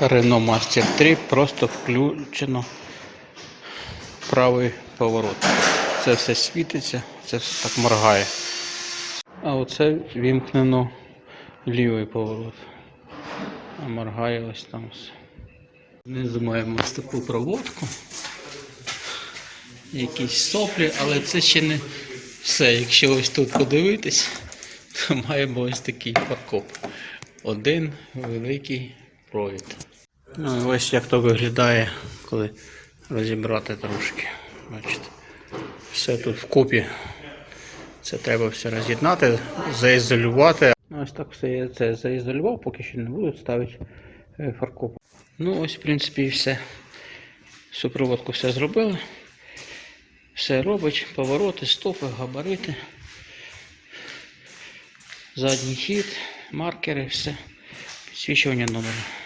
Renault Master 3 просто включено правий поворот. Це все світиться, це все так моргає. А оце вімкнено лівий поворот. А моргає ось там все. Знизу маємо ось таку проводку. Якісь соплі, але це ще не все. Якщо ось тут подивитись, то маємо ось такий фаркоп. Один великий провід. Ну, ось як то виглядає, коли розібрати трошки. Бачите. Все тут вкупі. Це треба все роз'єднати, заізолювати. Ну, ось так все я це заізолював, поки що не буду ставити е, фаркоп. Ну, ось, в принципі, все. Супроводку все зробили. Все робить, повороти, стопи, габарити. Задній хід, маркери, все. Підсвічування номера.